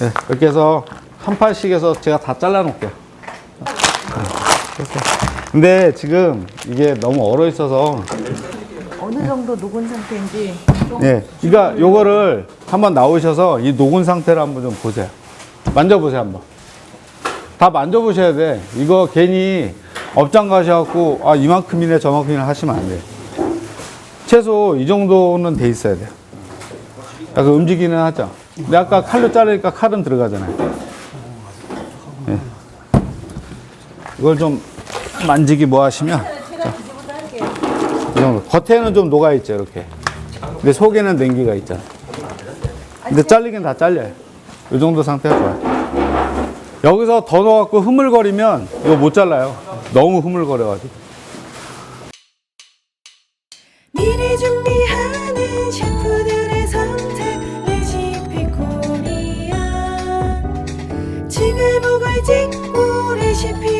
네, 이렇게 해서 한 판씩 해서 제가 다 잘라 놓을게요. 이렇게. 근데 지금 이게 너무 얼어 있어서 어느 정도 녹은 상태인지 예, 그러니까 요거를 한번 나오셔서 이 녹은 상태를 한번 좀 보세요. 만져보세요 한번. 다 만져보셔야 돼. 이거 괜히 업장 가셔갖고 아 이만큼이네 저만큼이네 하시면 안 돼요. 최소 이 정도는 돼 있어야 돼요. 약간 움직이는 하죠. 근데 아까 칼로 자르니까 칼은 들어가잖아요. 예. 이걸 좀 만지기 뭐 하시면 자, 이 정도. 겉에는 좀 녹아 있죠 이렇게. 근데 속에는 냉기가 있잖아. 근데 잘리긴 다 잘려요. 이 정도 상태가 좋아요. 여기서 더 넣어갖고 흐물거리면 이거 못 잘라요. 너무 흐물거려가지고. 미래 준비하는 셰프들 그 매직 레시피